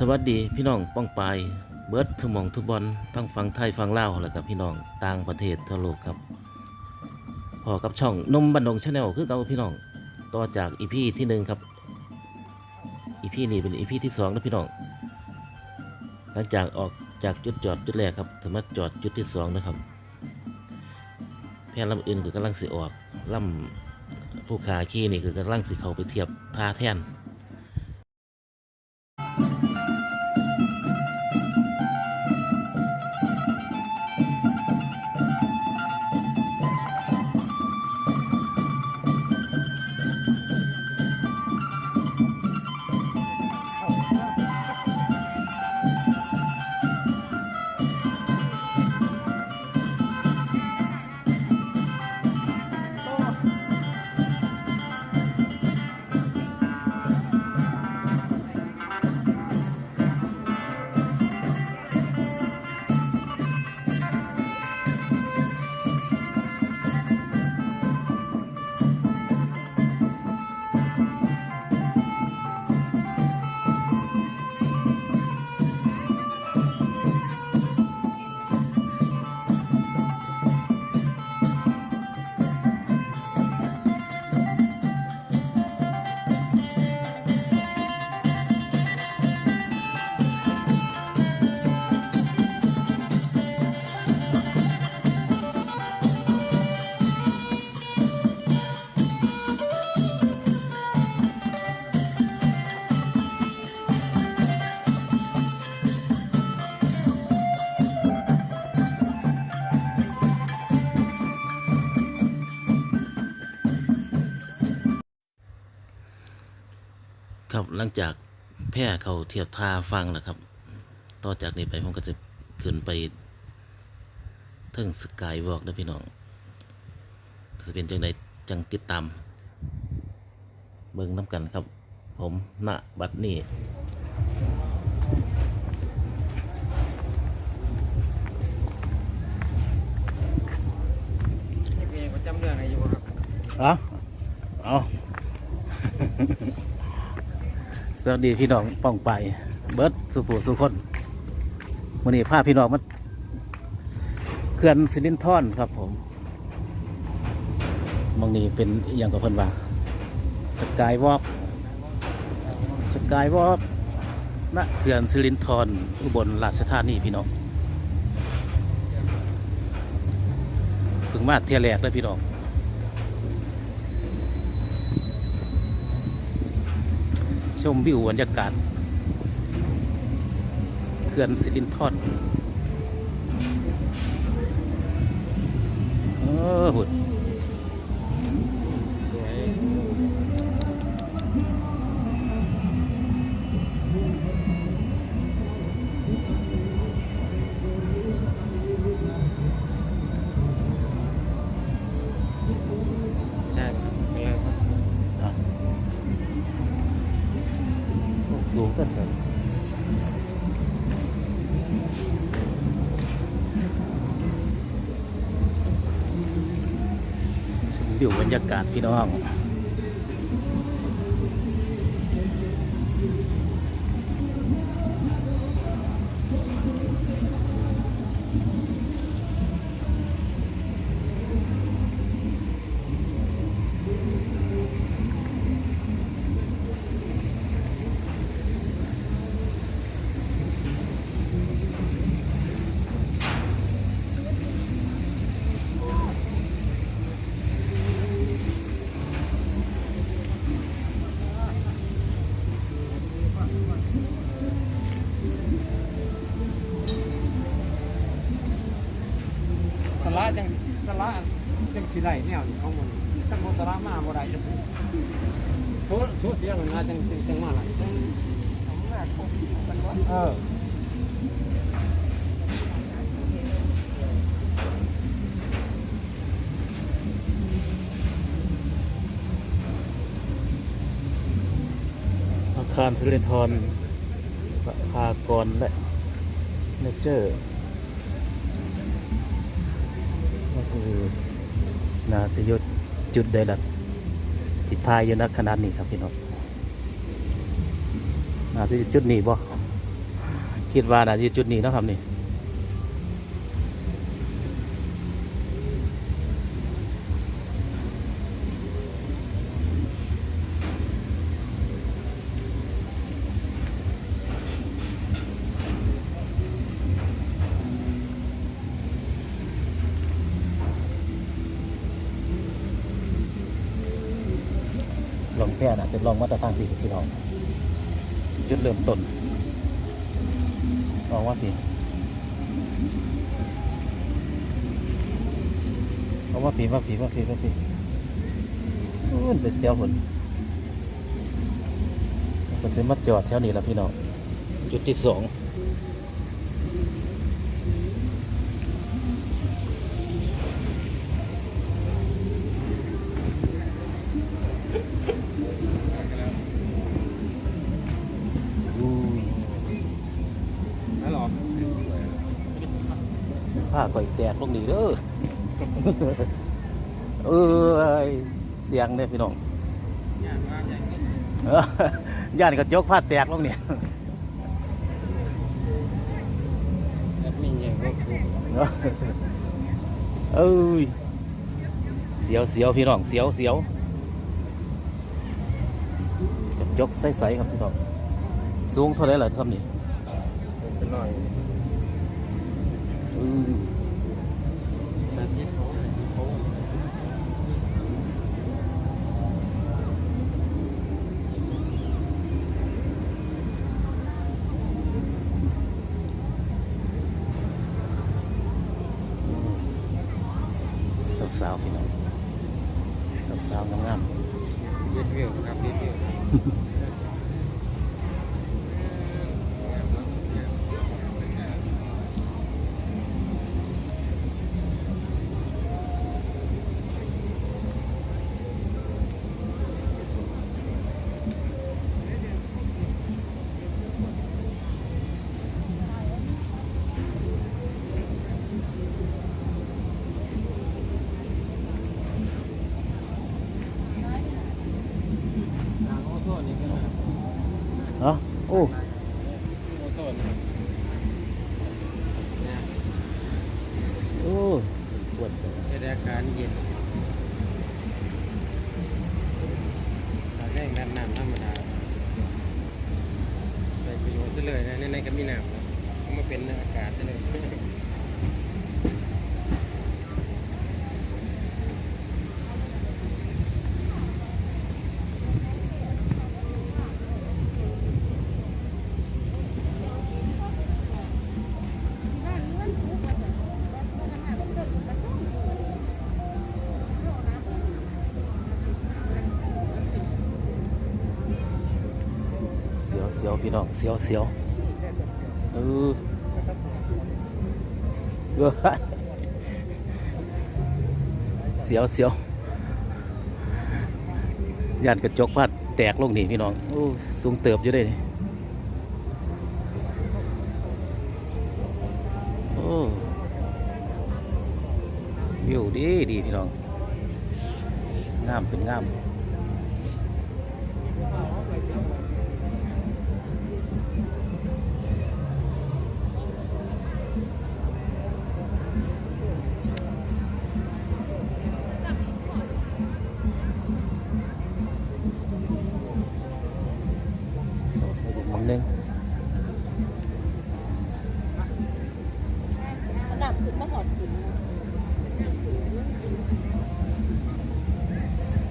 สวัสดีพี่น้องป้องปายเบิร์ดทุมองทุบอลทั้งฟังไทยฟังลาวแล้วกับพี่น้องต่างประเทศทั่วโลกครับพอกับช่องนมบันดงชาแนลคือเก่าพี่น้องต่อจากอีพีที่หนึ่งครับอีพีนี้เป็นอีพีที่สองนะพี่น้องหลังจากออกจากจุดจอดจุดแรกครับถึงมารถจอดจุดที่สองนะครับแพนลำอื่นคือกำลังสิออกลำผู้ขาขี่นี่คือกำลังสิเขาไปเทียบท่าแท่น ครับหลังจากแพร่เขาเทียบท่าฟังแล้วครับ ต่อจากนี้ไปผมก็จะขึ้นไปเทิงสกายวอล์กนะพี่น้องจะเป็นจังใดจังติดตาม เบิ่งน้ำกันครับ ผมณบัดนี้นี่เพลงประจำเรื่องอะไรอยู่ครับเอาเอา สวัสดีพี่น้องป้องไป เบิร์ดสุภูสุคนวันนี้พาพี่น้องมาเขื่อนสิรินทอนครับผมบางนี้เป็นอย่างกับเพิ่นว่าสกายวอล์กสกายวอล์กณเขื่อนสิรินทรอุบลราชธานีพี่น้องเพิ่งมาเที่ยแรกเลยพี่น้อง ชมวิวบรรยากาศเขื่อนสิรินทรเออหุ่น สูงตั้งแต่ชมวิวบรรยากาศพี่น้อง จังจังจังมาละจังเอออาคารสิรินทรประภากรและเนเจอร์ก็คือนาจะยดจุดใดละติดท้ายอยู่นักขนาดนี้ครับพี่น้อง น่าจะจุดนี้บ่คิดว่าน่าจะจุดนี้นะครับนี่ลองแค่น่ะจะลองมาตรฐานที่พี่น้อง จุดเริ่มต้นลองว่าพี่เอาว่าผีว่าผีว่าผีว่าผีอู้นเป็นเจ้าผลมันจะมาจอดแถวนี้แล้วพี่น้อง จุดที่สอง ผ้าก่อยแตกพวกนี้เด้อเอ้ยเสียงเนี่ยพี่น้องงานว่าอย่านี้เออย่านกระจกผ้าแตกลงเนี่ยแอดมินยังก็คือเอ้ยเสียวเสียวพี่น้องเสียวเสียวกระจกใสๆครับพี่น้องสูงเท่าไหรล่ะซ้ำนี่เป็นหน่อย อือ นาซีเขาเขา สาวๆพี่น้องสาวๆงาม เย็ดวิวครับเย็ดวิว ๆ เนาะโอ้โอ้ปวดจังจะได้อาการเย็นตาแรกน้ำน้ำธรรมดาใส่ประโยชน์ซะเลยนะในในก็มีน้ำนะเอามาเป็นอากาศซะเลย เสียวเสียว พี่น้องเสียวเสียวเออเออเสียวเสียวย่านกระจกพัดแตกลงนี่พี่น้องโอ้สูงเติบอยู่ได้นี่โอ้วิวดีดีพี่น้องงามเป็นงาม อีกมุมหนึงอันดับขึ้นมาหอดขึ้น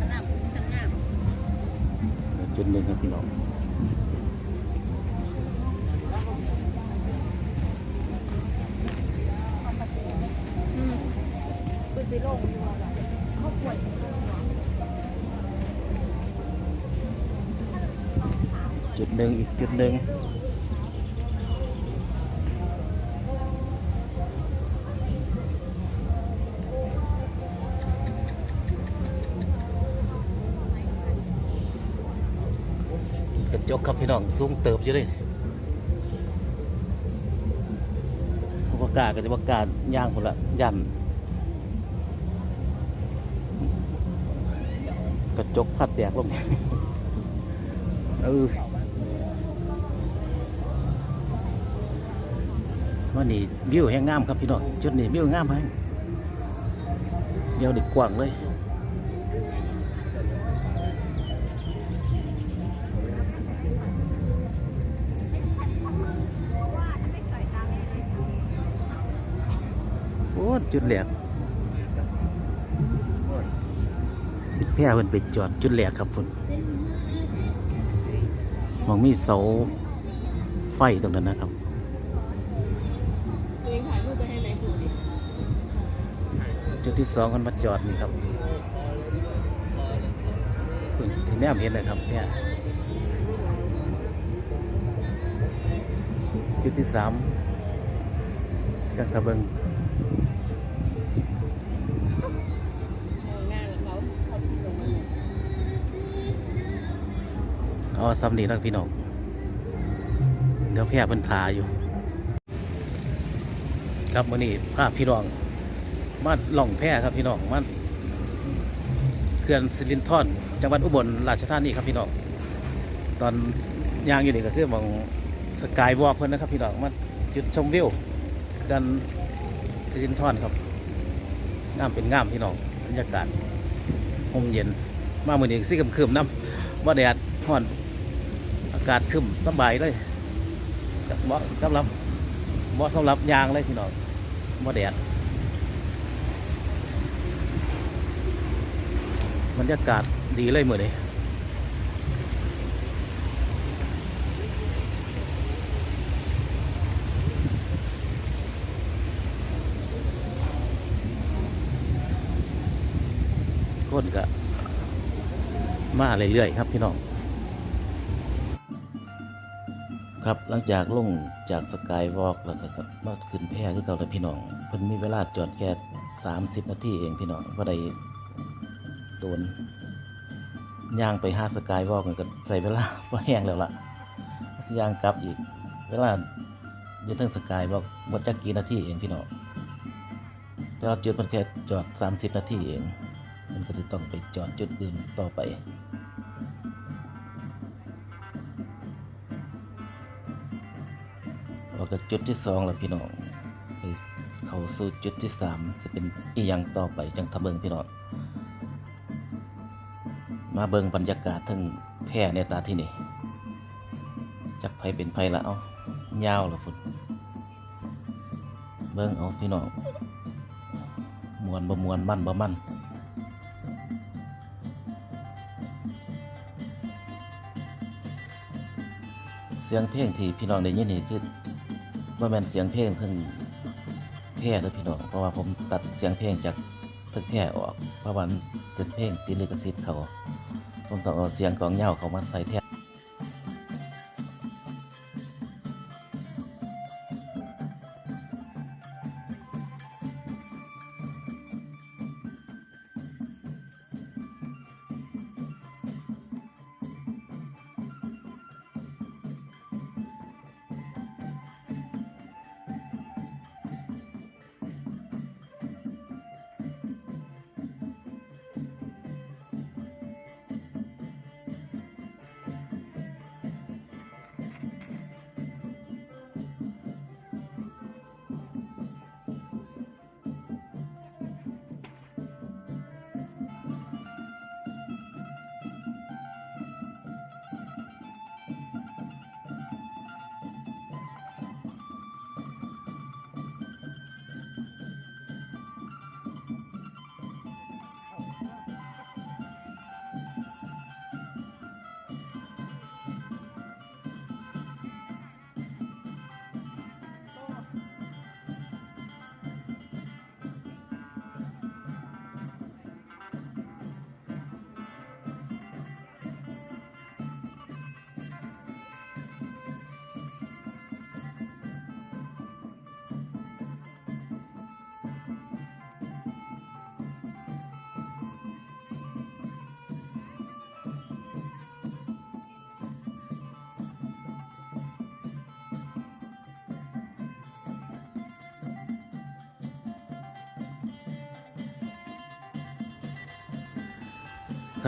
อันดับขึ้นจังงามจุดหนึ่งครับพี่น้อง อืมปืนสีโลงอยู่อะเขาป่วย จุดหนึ่งอีกจุดหนึ่งกระจกครับพี่น้องสูงเติบอยู่เลยประกาศก็จะประกาศย่างคนละยันกระจกพัดแตกลงเออ ว่านี่วิวแห่งงามครับพี่น้องจุดนี้วิวงามแฮงเดี๋ยวเด็กกว้างเลยโอ้จุดแหลกทิศแพร่เพิ่นไปจอดจุดแหลกครับพุ่นมองมีเสาไฟตรงนั้นนะครับ จุดที่สองคนมาจอดนี่ครับพุ่นที่แนมเห็นเลยครับเนี่ยจุดที่สามจักตะเบิงเอองานของเขาเขาที่ตรงนั้นอ๋อซ้ำนี่นักพี่น้องเดี๋ยวแพร่เพิ่นทาอยู่ ครับวันนี้พาพี่น้อง มาล่องแพครับพี่น้องมาเขื่อนสิรินธรจังหวัดอุบลราชธานีครับพี่น้องตอนยางอยู่นี่ก็คือมองสกายวอล์กเพิ่นนะครับพี่น้องมาจุดชมวิวกันสิรินธรครับงามเป็นงามพี่น้องบรรยากาศลมเย็นมาเมือนี้สิคึมๆน้ำว่าแดดร้อนอากาศคึมสบายเลยเหมาะสำหรับเหมาะสำหรับยางเลยพี่น้องว่าแดด บรรยากาศดีเลยเมือนี้คนก็มาเรื่อยๆครับพี่น้อง ครับหลังจากลงจากสกายวอล์กแล้วก็ครับมาขึ้นแพร่คือเก่าแล้วพี่น้องเพิ่นมีเวลาจอดแค่30 นาทีเองพี่น้องว่าได้ โดนย่างไปห้าสกายวอล์กก็ใส่เวลาพอแห้งแล้วล่ะสย่างกลับอีก เวลาอยู่ทั้งสกายวอล์กหมดจักกี่นาทีเองพี่น้องแต่ว่าจุดมันแค่จอด 30 นาทีเอง มันก็จะต้องไปจอดจุดอื่นต่อไปแล้วก็จุดที่สองแล้วพี่น้องเขาสู่จุดที่สามจะเป็นอีหยังต่อไปจังทะเบิงพี่น้อง มาเบิ่งบรรยากาศทั้งแพร่ในตาที่นี่จักไผเป็นไผละเอายาวละฟุดเบิ่งเอาพี่น้องมวนบ่มวนมันบ่มันเสียงเพลงที่พี่น้องได้ยินนี่คือว่าแม่นเสียงเพลงทั้งแพร่เด้อพี่น้องเพราะว่าผมตัดเสียงเพลงจากทั้งแพร่ออกเพราะว่ามันเป็นเพลงติดลิขสิทธิ์เขา ผมต้องเอาเสียงกองเหย้าเขามาใส่แทน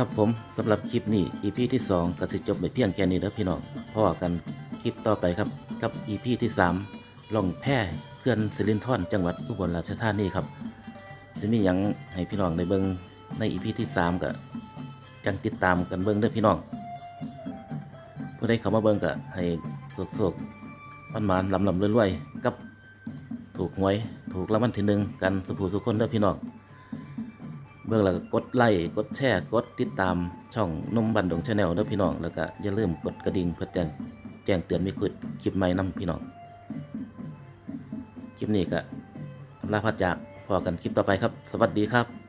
ครับผมสำหรับคลิปนี้ EP ที่2ก็สิจบไปเพียงแค่นี้แล้วพี่น้องพ่อกันคลิปต่อไปครับกับ EP ที่ 3ล่องแพเขื่อนสิรินธรจังหวัดอุบลราชธานีครับสิมีหยังให้พี่น้องได้เบิ่งในอีพีที่ 3ก็จังติดตามกันเบิ่งเด้อพี่น้องผู้ใดเข้ามาเบิ่งก็ให้สุกๆมันหมานลำลำๆรวยๆกับถูกหวยถูกรางวัลที่หนึ่งกันสุภูสุคนเด้อพี่น้อง เบื้องหลังกดไลค์กดแชร์กดติดตามช่องนุ่มบันดงชาแนลเด้อพี่น้อง แล้วก็อย่าลืมกดกระดิ่งเพื่อแจ้งแจ้งเตือนมีคลิปคลิปใหม่นํพี่น้อง คลิปนี้ก็ลาพัดจากพอกันคลิปต่อไปครับ สวัสดีครับ